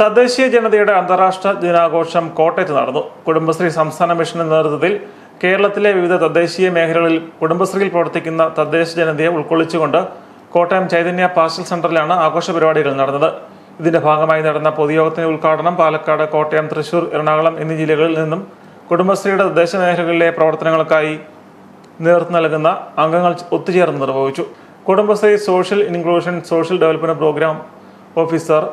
തദ്ദേശീയ ജനതയുടെ അന്താരാഷ്ട്ര ദിനാഘോഷം കോട്ടയത്ത് നടന്നു. കുടുംബശ്രീ സംസ്ഥാന മിഷന്റെ നേതൃത്വത്തിൽ കേരളത്തിലെ വിവിധ തദ്ദേശീയ മേഖലകളിൽ കുടുംബശ്രീയിൽ പ്രവർത്തിക്കുന്ന തദ്ദേശ ജനതയെ ഉൾക്കൊള്ളിച്ചുകൊണ്ട് കോട്ടയം ചൈതന്യ പാർസൽ സെന്ററിലാണ് ആഘോഷ പരിപാടികൾ നടന്നത്. ഇതിന്റെ ഭാഗമായി നടന്ന പൊതുയോഗത്തിന്റെ ഉദ്ഘാടനം പാലക്കാട് കോട്ടയം തൃശൂർ എറണാകുളം എന്നീ ജില്ലകളിൽ നിന്നും കുടുംബശ്രീയുടെ തദ്ദേശ മേഖലകളിലെ പ്രവർത്തനങ്ങൾക്കായി നേതൃത്വം നൽകുന്ന അംഗങ്ങൾ ഒത്തുചേർന്ന് നിർവഹിച്ചു. Kudumbashree social inclusion social development program officer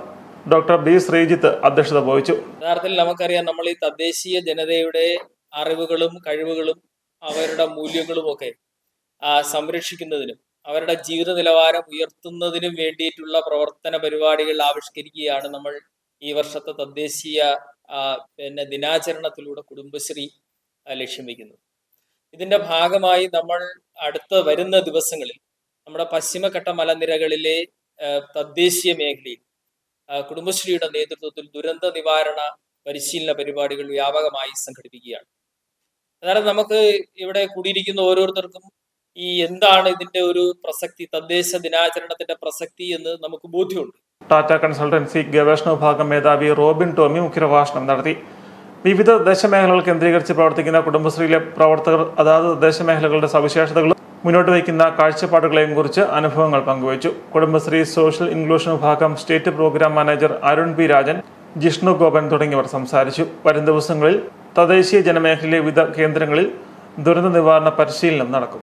doctor B Sreejith അധ്യക്ഷത വഹിച്ചു. യഥാർത്ഥത്തിൽ നമുക്കറിയാം നമ്മൾ ഈ തദ്ദേശീയ ജനതയുടെ അറിവുകളും കഴിവുകളും അവരുടെ മൂല്യങ്ങളും ഒക്കെ സംരക്ഷിക്കുന്നതിനും അവരുടെ ജീവിത നിലവാരം ഉയർത്തുന്നതിനും വേണ്ടിയിട്ടുള്ള പ്രവർത്തന പരിപാടികൾ ആവിഷ്കരിക്കുകയാണ് നമ്മൾ ഈ വർഷത്തെ തദ്ദേശീയ പിന്നെ ദിനാചരണത്തിലൂടെ കുടുംബശ്രീ ലക്ഷ്യം വയ്ക്കുന്നത് ഇതിന്റെ ഭാഗമായി നമ്മൾ അടുത്ത വരുന്ന ദിവസങ്ങളിൽ നമ്മുടെ പശ്ചിമഘട്ട മലനിരകളിലെ തദ്ദേശീയ മേഖലയിൽ കുടുംബശ്രീയുടെ നേതൃത്വത്തിൽ ദുരന്ത നിവാരണ പരിശീലന പരിപാടികൾ വ്യാപകമായി സംഘടിപ്പിക്കുകയാണ്. അതായത് നമുക്ക് ഇവിടെ കൂടിയിരിക്കുന്ന ഓരോരുത്തർക്കും ഈ എന്താണ് ഇതിന്റെ ഒരു പ്രസക്തി തദ്ദേശ ദിനാചരണത്തിന്റെ പ്രസക്തി എന്ന് നമുക്ക് ബോധ്യമുണ്ട്. ടാറ്റ കൺസൾട്ടൻസി ഗവേഷണ വിഭാഗം മേധാവി റോബിൻ ടോമി മുഖ്യപ്രഭാഷണം നടത്തി. വിവിധ ദേശമേഖലകൾ കേന്ദ്രീകരിച്ച് പ്രവർത്തിക്കുന്ന കുടുംബശ്രീയിലെ പ്രവർത്തകർ അതാത് ദേശമേഖലകളുടെ സവിശേഷതകളും മുന്നോട്ട് വയ്ക്കുന്ന കാഴ്ചപ്പാടുകളെയും കുറിച്ച് അനുഭവങ്ങൾ പങ്കുവച്ചു. കുടുംബശ്രീ സോഷ്യൽ ഇൻക്ലൂഷൻ വിഭാഗം state program manager Arun P. Rajan Jishnu Gopan തുടങ്ങിയവർ സംസാരിച്ചു. വരും ദിവസങ്ങളിൽ തദ്ദേശീയ ജനമേഖലയിലെ വിവിധ കേന്ദ്രങ്ങളിൽ ദുരന്ത നിവാരണ പരിശീലനം നടക്കും.